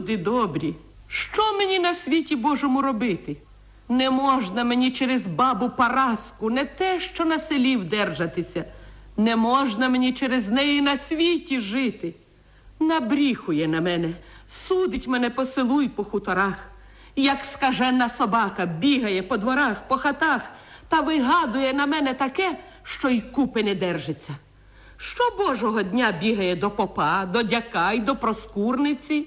Люди добрі, що мені на світі Божому робити? Не можна мені через бабу Параску, не те, що на селі вдержатися. Не можна мені через неї на світі жити. Набріхує на мене, судить мене по селу й по хуторах. Як скажена собака бігає по дворах, по хатах та вигадує на мене таке, що й купи не держиться. Що Божого дня бігає до попа, до дяка й до проскурниці.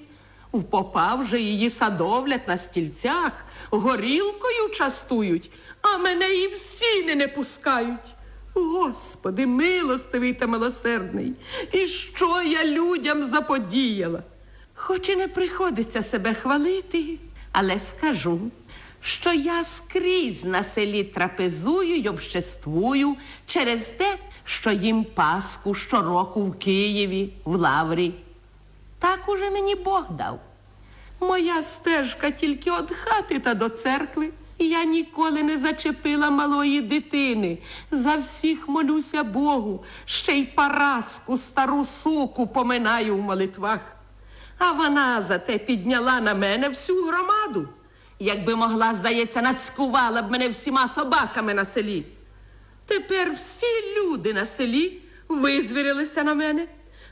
У попа вже її садовлять на стільцях, горілкою частують, а мене і в сіни не пускають. Господи, милостивий та милосердний, і що я людям заподіяла? Хоч і не приходиться себе хвалити, але скажу, що я скрізь на селі трапезую й обществую через те, що їм Пасху щороку в Києві, в Лаврі. Так уже мені Бог дав. Моя стежка тільки від хати та до церкви. Я ніколи не зачепила малої дитини. За всіх молюся Богу, ще й Параску, стару суку поминаю в молитвах. А вона зате підняла на мене всю громаду. Якби могла, здається, нацькувала б мене всіма собаками на селі. Тепер всі люди на селі визвірилися на мене,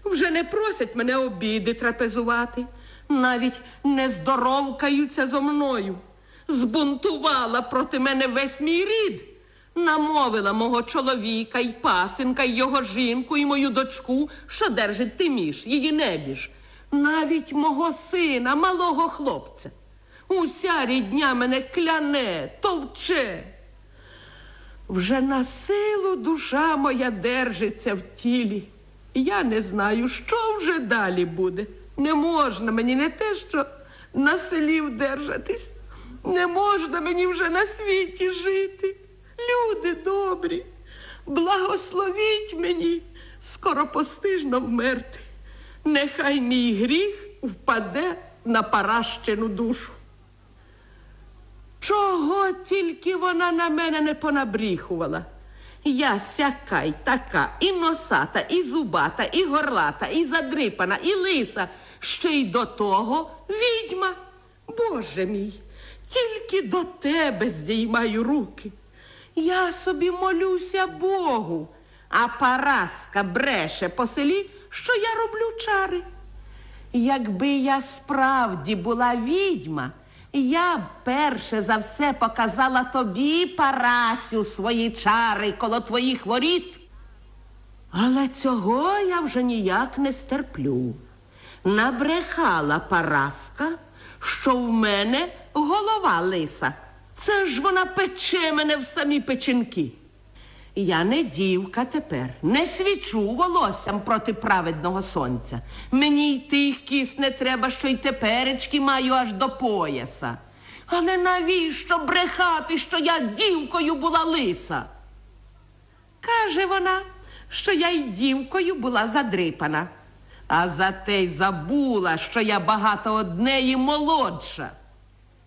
вже не просять мене обіди трапезувати, навіть не здоровкаються зо мною. Збунтувала проти мене весь мій рід, намовила мого чоловіка й пасенка, й його жінку, і мою дочку, що держить тиміш, її небіж, навіть мого сина, малого хлопця. Уся рідня мене кляне, товче. Вже на силу душа моя держиться в тілі. Я не знаю, що вже далі буде. Не можна мені не те, що на селі вдержатись. Не можна мені вже на світі жити. Люди добрі, благословіть мені скоропостижно вмерти. Нехай мій гріх впаде на паращену душу. Чого тільки вона на мене не понабріхувала? Я сяка й така, і носата, і зубата, і горлата, і задрипана, і лиса, ще й до того відьма. Боже мій, тільки до тебе здіймаю руки. Я собі молюся Богу, а Параска бреше по селі, що я роблю чари. Якби я справді була відьма, я перше за все показала тобі, Парасю, свої чари коло твоїх воріт. Але цього я вже ніяк не стерплю. Набрехала Параска, що в мене голова лиса. Це ж вона пече мене в самі печінки. Я не дівка тепер, не свічу волоссям проти праведного сонця. Мені й тих кіс не треба, що й теперечки маю аж до пояса. Але навіщо брехати, що я дівкою була лиса? Каже вона, що я й дівкою була задрипана, а зате й забула, що я багато однеї молодша.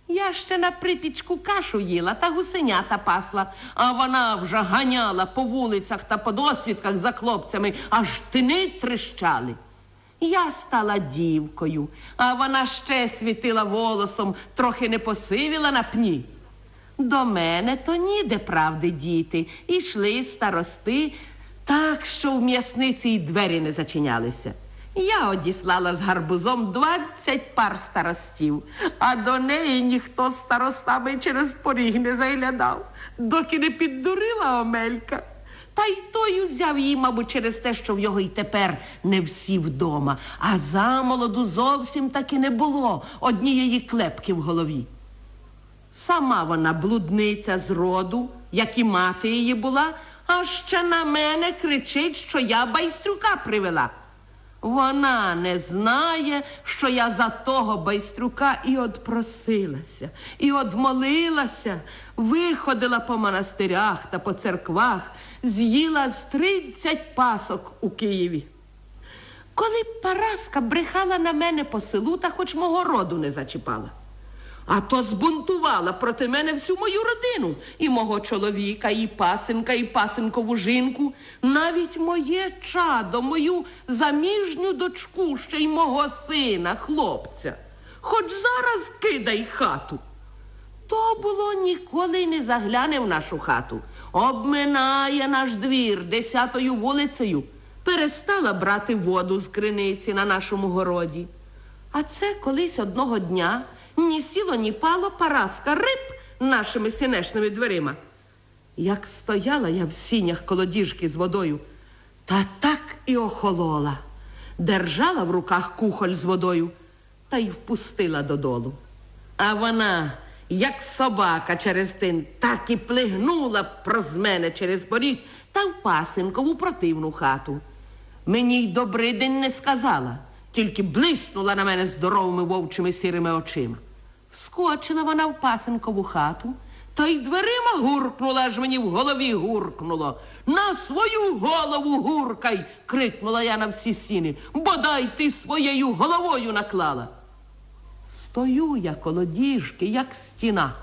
Я ще на припічку кашу їла та гусенята пасла, а вона вже ганяла по вулицях та по досвідках за хлопцями, аж тини тріщали. Я стала дівкою, а вона ще світила волосом, трохи не посивіла на пні. До мене то ніде правди діти. Ішли старости, так, що в м'ясниці й двері не зачинялися. Я одіслала з гарбузом двадцять пар старостів, а до неї ніхто старостами через поріг не заглядав, доки не піддурила Омелька. Та й той взяв її, мабуть, через те, що в його й тепер не всі вдома, а замолоду зовсім таки не було однієї клепки в голові. Сама вона блудниця з роду, як і мати її була, а ще на мене кричить, що я байстрюка привела. Вона не знає, що я за того байструка і одпросилася, і одмолилася, виходила по монастирях та по церквах, з'їла з тридцять пасок у Києві. Коли Параска брехала на мене по селу, та хоч мого роду не зачіпала. А то збунтувала проти мене всю мою родину, і мого чоловіка, і пасенка, і пасенкову жінку, навіть моє чадо, мою заміжню дочку, ще й мого сина, хлопця. хоч зараз кидай хату. То було ніколи не загляне в нашу хату. Обминає наш двір десятою вулицею. Перестала брати воду з криниці на нашому городі. А це колись одного дня ні сіло, ні пало Параска риб нашими сінешними дверима. Як стояла я в сінях коло діжки з водою, та так і охолола. Держала в руках кухоль з водою та й впустила додолу. А вона, як собака через тин, так і плигнула проз мене через поріг та в пасинкову противну хату. Мені й добрий день не сказала, тільки блиснула на мене здоровими вовчими сірими очима. Вскочила вона в пасинкову хату, та й дверима гуркнула, аж мені в голові гуркнуло. На свою голову гуркай, крикнула я на всі сіни. Бодай ти своєю головою наклала. Стою я коло діжки, як стіна.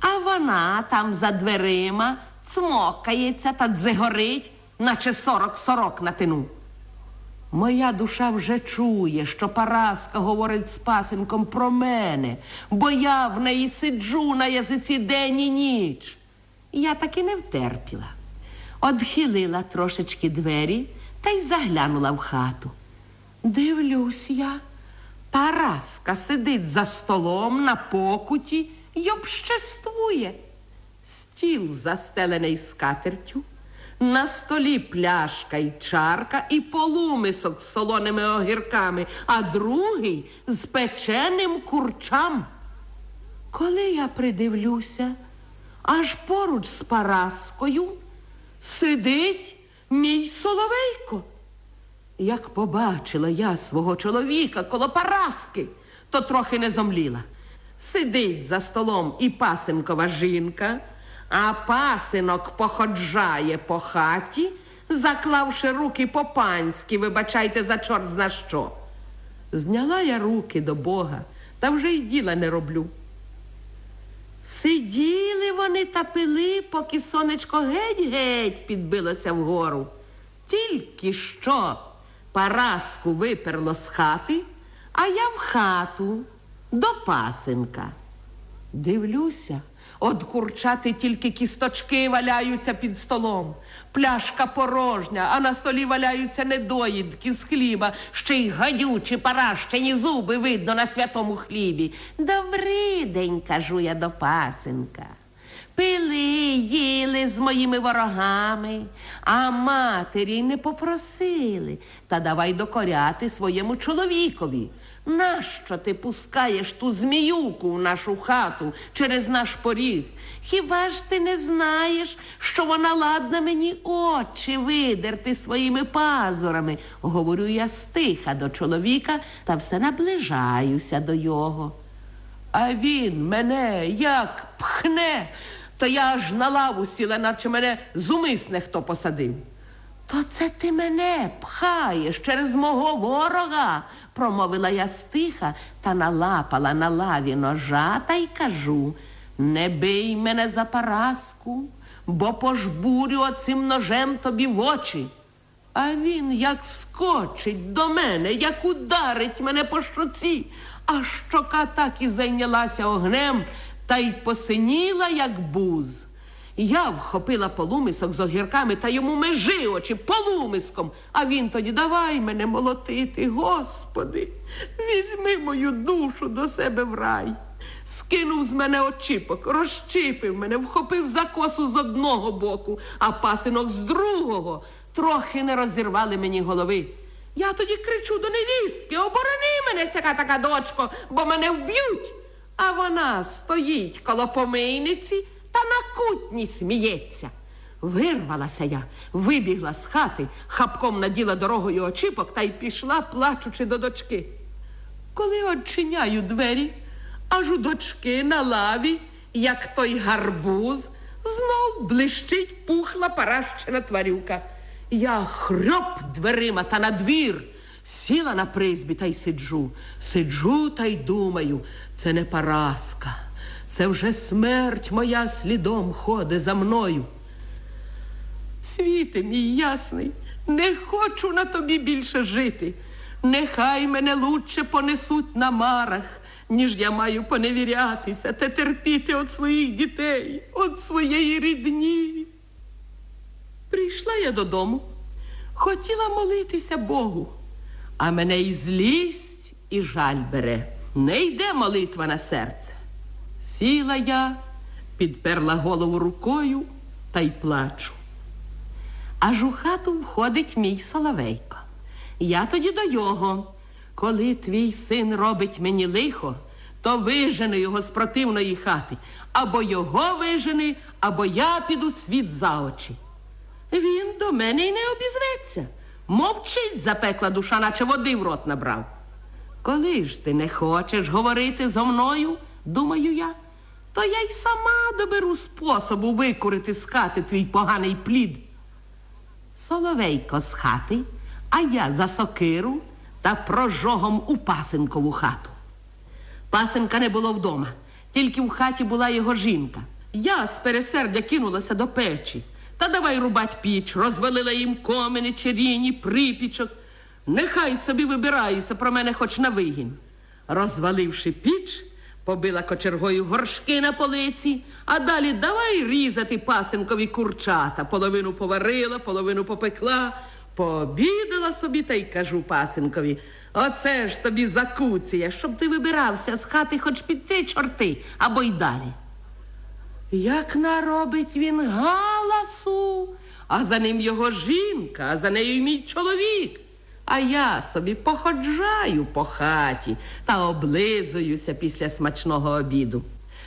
А вона там за дверима цмокається та дзигорить, наче сорок сорок на тину. Моя душа вже чує, що Параска говорить з пасенком про мене, бо я в неї сиджу на язиці день і ніч. Я таки не втерпіла. Одхилила трошечки двері та й заглянула в хату. Дивлюсь я, Параска сидить за столом на покуті й обществує. Стіл застелений скатертю, на столі пляшка й чарка і полумисок з солоними огірками, а другий з печеним курчам. Коли я придивлюся, аж поруч з Параскою сидить мій соловейко. Як побачила я свого чоловіка коло Параски, то трохи не зомліла. Сидить за столом і пасенкова жінка, а пасинок походжає по хаті, заклавши руки по-панськи, вибачайте за чорт зна що. Зняла я руки до Бога, та вже й діла не роблю. Сиділи вони та пили, поки сонечко геть-геть підбилося вгору. Тільки що Параску виперло з хати, а я в хату до пасенка. Дивлюся, от курчати тільки кісточки валяються під столом. Пляшка порожня, а на столі валяються недоїдки з хліба, ще й гадючі паращені зуби видно на святому хлібі. Добрий день, кажу я до пасенка. Пили, їли з моїми ворогами, а матері не попросили. Та давай докоряти своєму чоловікові. Нащо ти пускаєш ту зміюку в нашу хату через наш поріг? Хіба ж ти не знаєш, що вона ладна мені очі видерти своїми пазурами? Говорю я стиха до чоловіка та все наближаюся до його. А він мене як пхне, то я аж на лаву сіла, наче мене зумисне хто посадив. То це ти мене пхаєш через мого ворога, промовила я стиха та налапала на лаві ножа та й кажу, не бий мене за параску, бо пожбурю оцим ножем тобі в очі. А він як скочить до мене, як ударить мене по щоці, а щока так і зайнялася огнем та й посиніла, як буз. Я вхопила полумисок з огірками та йому межи очі полумиском, а він тоді давай мене молотити, Господи, візьми мою душу до себе в рай. Скинув з мене очіпок, розчіпив мене, вхопив за косу з одного боку, а пасинок з другого. Трохи не розірвали мені голови. Я тоді кричу до невістки, оборони мене, сяка така дочко, бо мене вб'ють. А вона стоїть коло помийниці та на кутні сміється. Вирвалася я, вибігла з хати, хапком наділа дорогою очіпок та й пішла, плачучи до дочки. Коли очиняю двері, аж у дочки на лаві, як той гарбуз, знов блищить пухла паращена тварюка. Я хрьоп дверима та на двір. Сіла на призбі та й сиджу. Сиджу та й думаю, це не Параска. Це вже смерть моя слідом ходить за мною. Світе мій ясний, не хочу на тобі більше жити. Нехай мене лучше понесуть на марах, ніж я маю поневірятися та терпіти від своїх дітей, від своєї рідні. Прийшла я додому, хотіла молитися Богу, а мене і злість, і жаль бере. Не йде молитва на серце. Сіла я, підперла голову рукою та й плачу. Аж у хату входить мій Соловейко. Я тоді до його. Коли твій син робить мені лихо, то вижени його з противної хати. Або його вижени, або я піду світ за очі. Він до мене й не обізветься. Мовчить запекла душа, наче води в рот набрав. Коли ж ти не хочеш говорити зо мною, думаю я, то я й сама доберу способу викурити з хати твій поганий плід. Соловейко з хати, а я за сокиру та прожогом у пасенкову хату. Пасенка не було вдома, тільки в хаті була його жінка. Я з пересердя кинулася до печі. Та давай рубать піч, розвалила їм комини, черіні, припічок. Нехай собі вибираються про мене хоч на вигін. Розваливши піч, побила кочергою горшки на полиці, а далі давай різати пасенкові курчата. Половину поварила, половину попекла, пообідала собі та й кажу пасенкові. Оце ж тобі закуція, щоб ти вибирався з хати хоч під три чорти або й далі. Як наробить він галасу, а за ним його жінка, а за нею мій чоловік. А я собі походжаю по хаті та облизуюся після смачного обіду.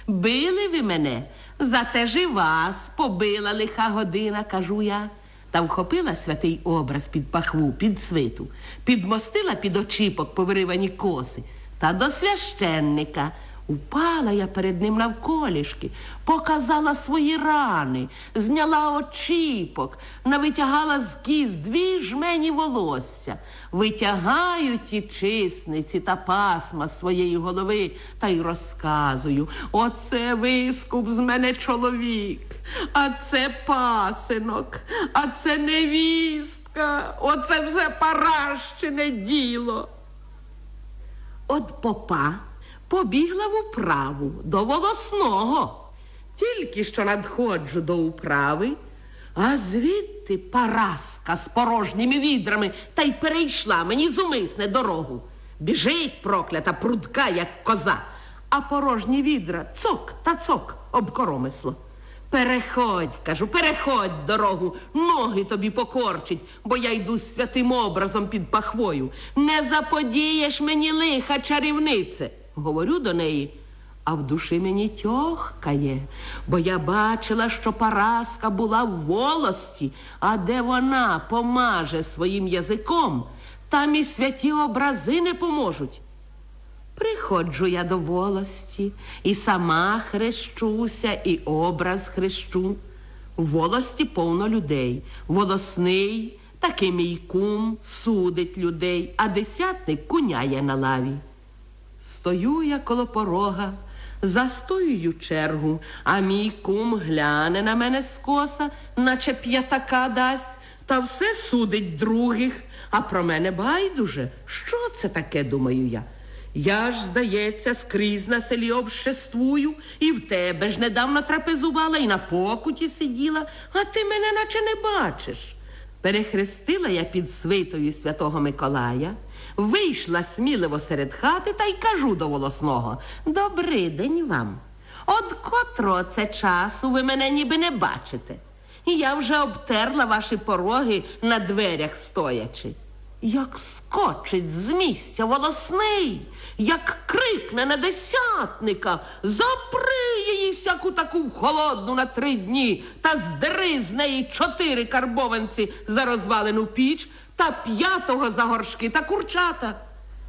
Били ви мене, зате ж і вас побила лиха година, кажу я. Та вхопила святий образ під пахву, під свиту, підмостила під очіпок повиривані коси та до священника. Упала я перед ним навколішки, показала свої рани, зняла очіпок, навитягала з кіз дві жмені волосся, витягаю ті чисниці та пасма своєї голови та й розказую. Оце вискуп з мене чоловік, а це пасинок, а це невістка, оце все паращине діло. От попа побігла в управу до волосного. Тільки що надходжу до управи, а звідти Параска з порожніми відрами та й перейшла мені зумисне дорогу. Біжить проклята прудка, як коза, а порожні відра цок та цок об коромисло. Переходь, кажу, переходь дорогу, ноги тобі покорчить, бо я йду з святим образом під пахвою. Не заподієш мені лиха, чарівнице. Говорю до неї, а в душі мені тьохкає, бо я бачила, що Параска була в волості, а де вона помаже своїм язиком, там і святі образи не поможуть. Приходжу я до волості, і сама хрещуся, і образ хрещу. В волості повно людей. Волосний, такий мій кум, судить людей, а десятник куняє на лаві. Стою я коло порога, застоюю чергу, а мій кум гляне на мене скоса, наче п'ятака дасть, та все судить других, а про мене байдуже. Що це таке, думаю я? Я ж, здається, скрізь на селі обществую, і в тебе ж недавно трапезувала, і на покуті сиділа, а ти мене наче не бачиш. Перехрестила я під свитою святого Миколая, вийшла сміливо серед хати та й кажу до волосного Добрий день вам. От котрого це часу ви мене ніби не бачите. Я вже обтерла ваші пороги на дверях стоячи. Як скочить з місця волосний, як крикне на десятника, запри її всяку таку холодну на три дні та здери з неї чотири карбованці за розвалену піч та п'ятого за горшки та курчата.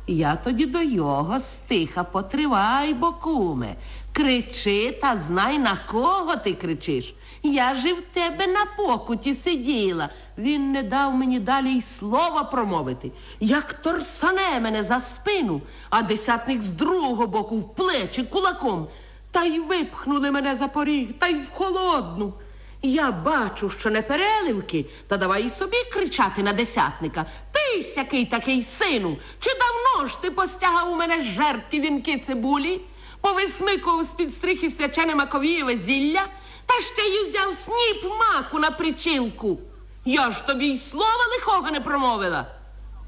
Я тоді до його стиха потривай, бо куме. Кричи та знай, на кого ти кричиш. Я ж і в тебе на покуті сиділа. Він не дав мені далі й слова промовити. Як торсане мене за спину, а десятник з другого боку в плечі кулаком. Та й випхнули мене за поріг, та й в холодну. Я бачу, що не переливки, та давай і собі кричати на десятника. Ти Оженись, який такий сину. Чи давно ж ти постягав у мене жерти вінки цибулі, повисмикував з-під стрихи свячене маковієве зілля, та ще й узяв сніп маку на причілку. Я ж тобі й слова лихого не промовила.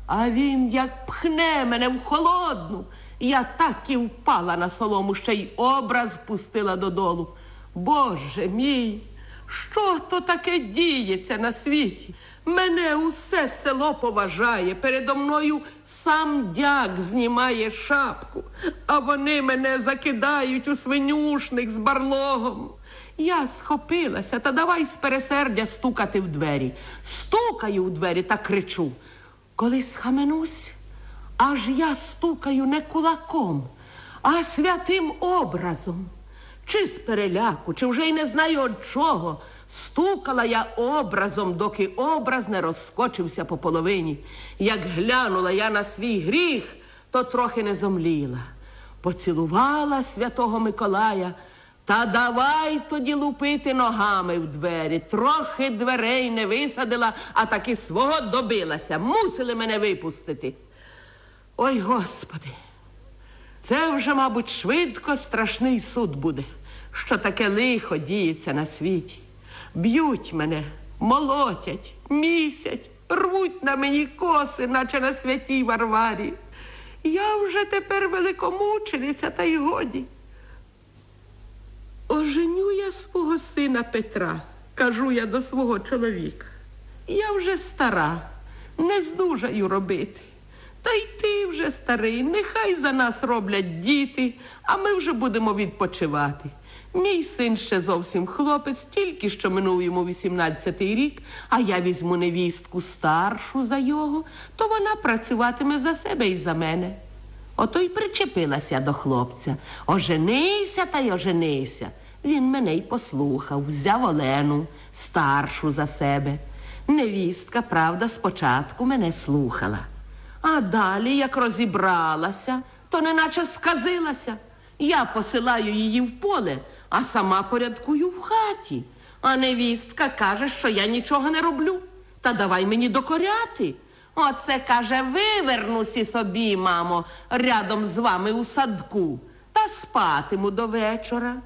А він як пхне мене в холодну. Я так і впала на солому, ще й образ пустила додолу. Боже мій, що то таке діється на світі? Мене усе село поважає. Передо мною сам дяк знімає шапку, а вони мене закидають у свинюшник з барлогом. Я схопилася та давай з пересердя стукати в двері. Стукаю в двері та кричу. Коли схаменусь, аж я стукаю не кулаком, а святим образом. Чи з переляку, чи вже й не знаю від чого. Стукала я образом, доки образ не розскочився по половині. Як глянула я на свій гріх, то трохи не зомліла. Поцілувала святого Миколая. Та давай тоді лупити ногами в двері. Трохи дверей не висадила, а таки свого добилася. Мусили мене випустити. Ой, Господи, це вже, мабуть, швидко страшний суд буде, що таке лихо діється на світі. Б'ють мене, молотять, місять, рвуть на мені коси, наче на святій Варварі. Я вже тепер великомучениця, та й годі. Оженю я свого сина Петра, кажу я до свого чоловіка. Я вже стара, не здужаю робити. Та й ти вже старий, нехай за нас роблять діти, а ми вже будемо відпочивати. Мій син ще зовсім хлопець, тільки що минув йому 18-й рік, а я візьму невістку старшу за його, то вона працюватиме за себе і за мене. Ото й причепилася до хлопця. Оженися та й оженися. Він мене й послухав, взяв Олену, старшу за себе. Невістка, правда, спочатку мене слухала. А далі, як розібралася, то неначе сказилася. Я посилаю її в поле, а сама порядкую в хаті. А невістка каже, що я нічого не роблю. Та давай мені докоряти. Оце, каже, вивернуся собі, мамо, рядом з вами у садку, та спатиму до вечора.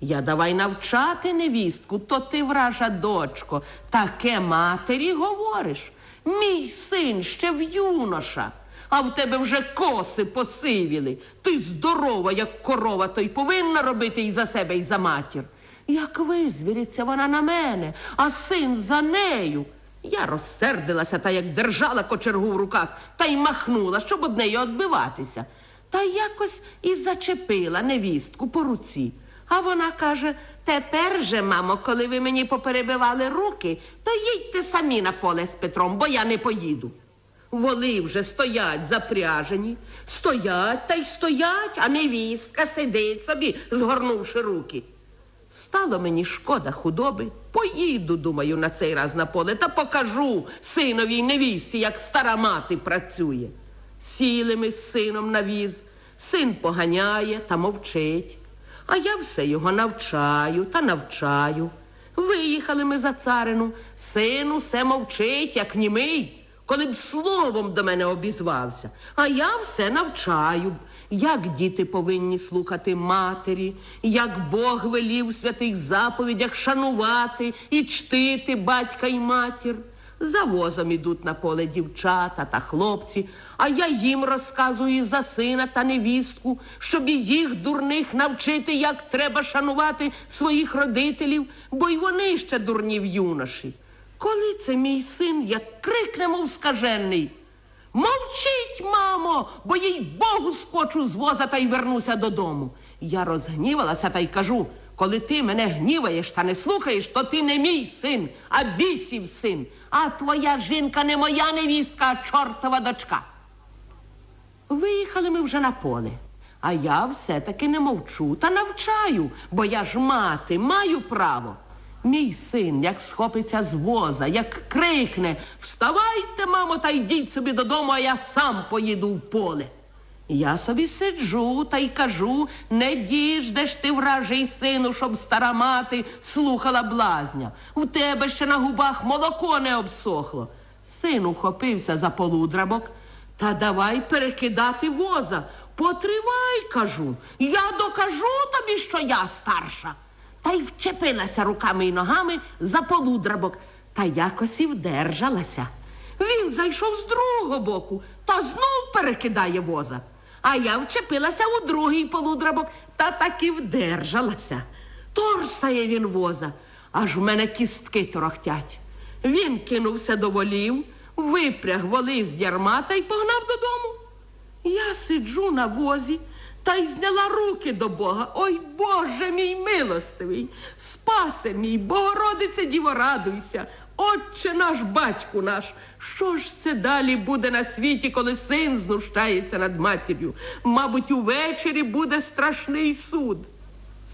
Я давай навчати невістку, то ти, вража дочко, таке матері говориш. Мій син ще в юноша, а в тебе вже коси посивіли. Ти здорова, як корова, то й повинна робити і за себе, і за матір. Як визвіриться вона на мене, а син за нею. Я розсердилася та як держала кочергу в руках та й махнула, щоб од неї відбиватися. Та якось і зачепила невістку по руці. А вона каже, тепер же, мамо, коли ви мені поперебивали руки, то їдьте самі на поле з Петром, бо я не поїду. Воли вже стоять запряжені, стоять та й стоять, а невістка сидить собі, згорнувши руки. Стало мені шкода худоби. Поїду, думаю, на цей раз на поле та покажу синовій невісті, як стара мати працює. Сіли ми з сином на віз. Син поганяє та мовчить. А я все його навчаю та навчаю. Виїхали ми за царину. Син усе мовчить, як німий, коли б словом до мене обізвався. А я все навчаю як діти повинні слухати матері, як Бог велів у святих заповідях шанувати і чтити батька й матір. За возом ідуть на поле дівчата та хлопці, а я їм розказую за сина та невістку, щоб їх дурних навчити, як треба шанувати своїх родителів, бо й вони ще дурні в юноші. Коли це мій син, як крикне, мов скажений. Мовчіть, мамо, бо їй Богу скочу з воза та й вернуся додому. Я розгнівалася та й кажу, коли ти мене гніваєш та не слухаєш, то ти не мій син, а бісів син. А твоя жінка не моя невістка, а чортова дочка. Виїхали ми вже на поле. А я все-таки не мовчу та навчаю, бо я ж мати, маю право. Мій син, як схопиться з воза, як крикне Вставайте, мамо, та йдіть собі додому, а я сам поїду в поле. Я собі сиджу та й кажу, не діждеш ти, вражий сину, щоб стара мати слухала блазня. У тебе ще на губах молоко не обсохло. Син ухопився за полудрабок та давай перекидати воза. Потривай, кажу. Я докажу тобі, що я старша. Та й вчепилася руками і ногами за полудрабок та якось і вдержалася. Він зайшов з другого боку та знов перекидає воза. А я вчепилася у другий полудрабок та таки вдержалася. Торсає він воза, аж в мене кістки торохтять. Він кинувся до волів, випряг воли з ярма та й погнав додому. Я сиджу на возі та й зняла руки до Бога. Ой, Боже мій милостивий, спасе мій, Богородице Діво, радуйся, Отче наш, батьку наш, що ж це далі буде на світі, коли син знущається над матір'ю? Мабуть, увечері буде страшний суд.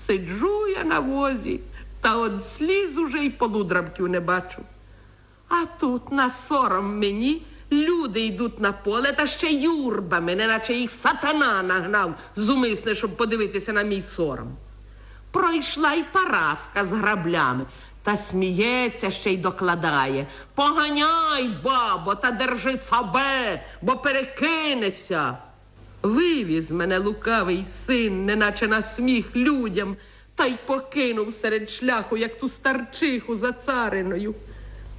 Сиджу я на возі, та от сліз уже й полудрамків не бачу. А тут на сором мені люди йдуть на поле та ще юрбами, неначе їх сатана нагнав зумисне, щоб подивитися на мій сором. Пройшла й Параска з граблями, та сміється ще й докладає. Поганяй, бабо, та держи цабе, бо перекинешся. Вивіз мене лукавий син, неначе на сміх людям, та й покинув серед шляху, як ту старчиху за цариною.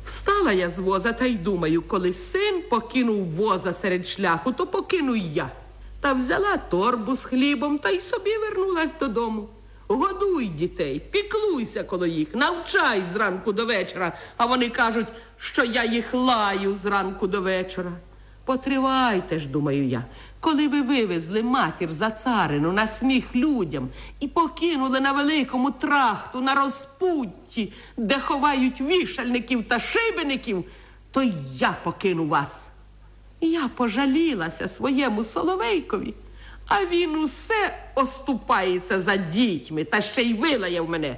Встала я з воза та й думаю, коли син покинув воза серед шляху, то покину й я. Та взяла торбу з хлібом та й собі вернулась додому. Годуй дітей, піклуйся коло їх, навчай зранку до вечора, а вони кажуть, що я їх лаю зранку до вечора. Потривайте ж, думаю я, коли ви вивезли матір за царину на сміх людям і покинули на великому трахту, на розпутті, де ховають вішальників та шибеників, то я покину вас. Я пожалілася своєму Соловейкові, а він усе оступається за дітьми та ще й вилаяв мене.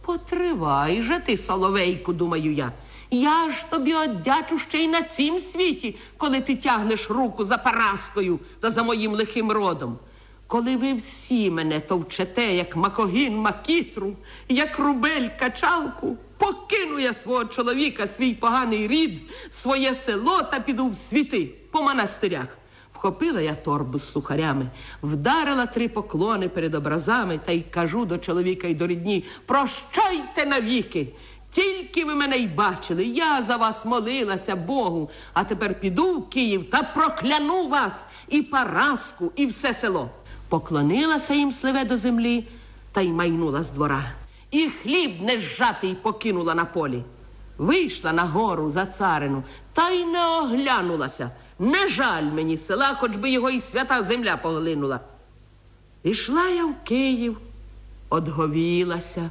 Потривай же ти, Соловейку, думаю я. Я ж тобі оддячу ще й на цім світі, коли ти тягнеш руку за Параскою та за моїм лихим родом. Коли ви всі мене товчете, як макогін макітру, як рубель качалку, покину я свого чоловіка, свій поганий рід, своє село та піду в світи по монастирях. Вхопила я торбу з сухарями, вдарила три поклони перед образами та й кажу до чоловіка й до рідні, прощайте навіки. Тільки ви мене й бачили, я за вас молилася Богу, а тепер піду в Київ та прокляну вас і Параску, і все село. Поклонилася їм сливе до землі та й майнула з двора. І хліб не зжатий покинула на полі. Вийшла на гору за царину та й не оглянулася. Не жаль мені села, хоч би його і свята земля поглинула. Пішла я в Київ, одговілася.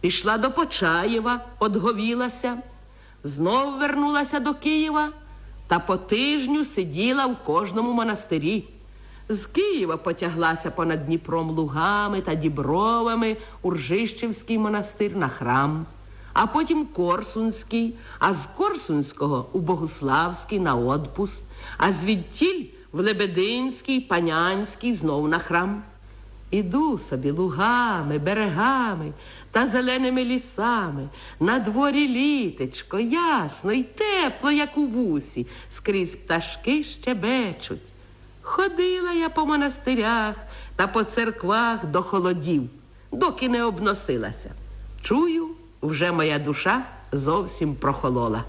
Пішла до Почаєва, одговілася. Знов вернулася до Києва та по тижню сиділа в кожному монастирі. З Києва потяглася понад Дніпром лугами та дібровами у Ржищевський монастир на храм, а потім Корсунський, а з Корсунського у Богуславський на отпуск, а звідтіль в Лебединський, Панянський знов на храм. Іду собі лугами, берегами та зеленими лісами. На дворі літечко, ясно й тепло, як у вусі, скрізь пташки щебечуть. Ходила я по монастирях та по церквах до холодів, доки не обносилася. Чую, вже моя душа зовсім прохолола.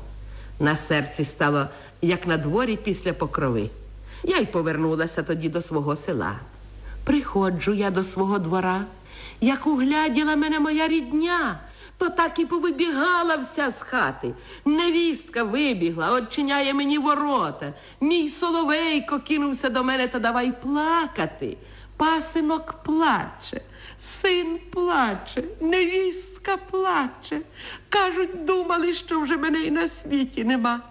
На серці стало, як на дворі після покрови. Я й повернулася тоді до свого села. Приходжу я до свого двора, як угляділа мене моя рідня, то так і повибігала вся з хати. Невістка вибігла, odчиняє мені ворота. Мій соловейко кинувся до мене та давай плакати. Пасинок плаче, син плаче, невістка плаче. Кажуть, думали, що вже мене і на світі нема.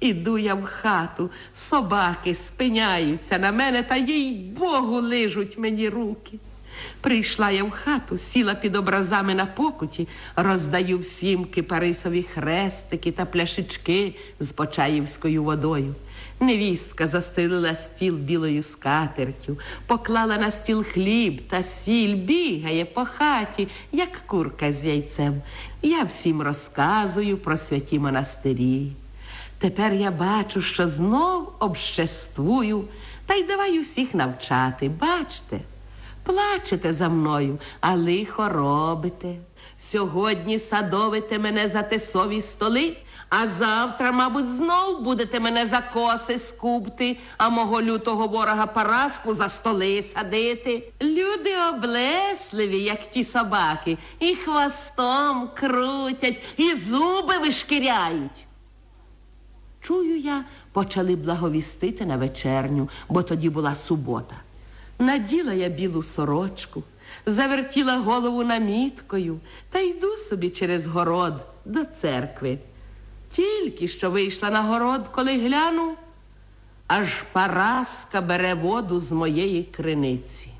Іду я в хату, собаки спиняються на мене та їй Богу лижуть мені руки. Прийшла я в хату, сіла під образами на покуті, роздаю всім кипарисові хрестики та пляшечки з почаївською водою. Невістка застелила стіл білою скатертю, поклала на стіл хліб та сіль, бігає по хаті, як курка з яйцем. Я всім розказую про святі монастирі. Тепер я бачу, що знов обществую, та й давай усіх навчати. Бачте, плачете за мною, а лихо робите. Сьогодні садовите мене за тесові столи, а завтра, мабуть, знов будете мене за коси скупти, а мого лютого ворога Параску за столи садити. Люди облесливі, як ті собаки, і хвостом крутять, і зуби вишкіряють. Чую я, почали благовістити на вечерню, бо тоді була субота. Наділа я білу сорочку, завертіла голову наміткою та йду собі через город до церкви. Тільки що вийшла на город, коли гляну, аж Параска бере воду з моєї криниці.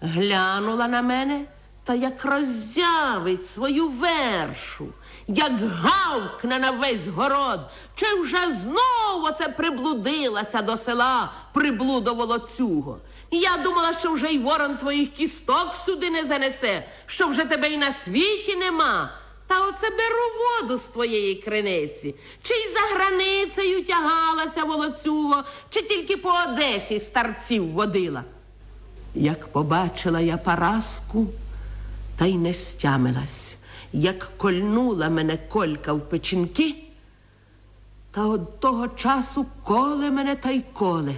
Глянула на мене та як роздявить свою вершу, як гавкне на весь город, чи вже знову оце приблудилася до села приблудо волоцюго. Я думала, що вже й ворон твоїх кісток сюди не занесе, що вже тебе й на світі нема. Та оце беру воду з твоєї криниці. Чи й за границею тягалася волоцюго, чи тільки по Одесі старців водила. Як побачила я Параску, та й не стямилась, як кольнула мене колька в печінки, та от того часу коле мене та й коле.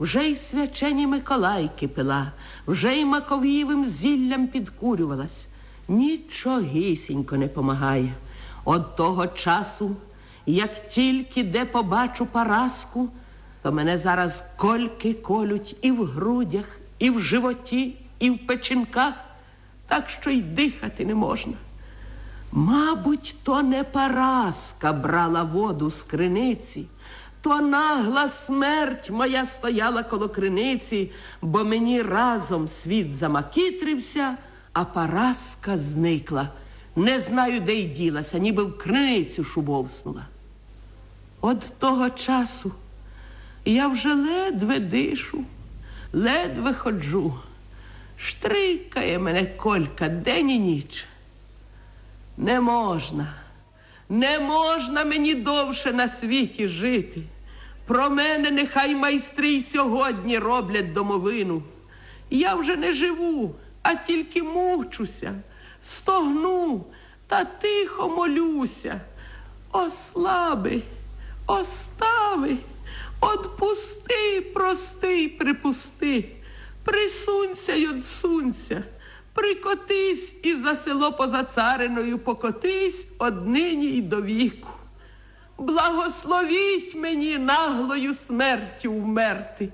Вже й свячені Миколайки пила, вже й маковієвим зіллям підкурювалась. Нічогісінько не помагає. От того часу, як тільки де побачу Параску, то мене зараз кольки колють і в грудях, і в животі, і в печінках, так що й дихати не можна. Мабуть, то не Параска брала воду з криниці, то нагла смерть моя стояла коло криниці, бо мені разом світ замакітрився, а Параска зникла. Не знаю, де й ділася, ніби в криницю шубовснула. От того часу я вже ледве дишу, ледве ходжу. Штрикає мене колька день і ніч. Не можна, не можна мені довше на світі жити. Про мене нехай майстри й сьогодні роблять домовину. Я вже не живу, а тільки мучуся, стогну та тихо молюся. Ослаби, остави, отпусти, прости, припусти, присунься й отсунься. Прикотись і за село поза цариною покотись однині й до віку. Благословіть мені наглою смертю вмерти.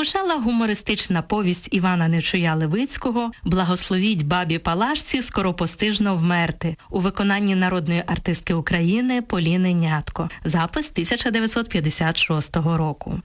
Прозвучала гумористична повість Івана Нечуя Левицького Благословіть бабі Палашці скоропостижно вмерти у виконанні народної артистки України Поліни Нятко. Запис 1956 року.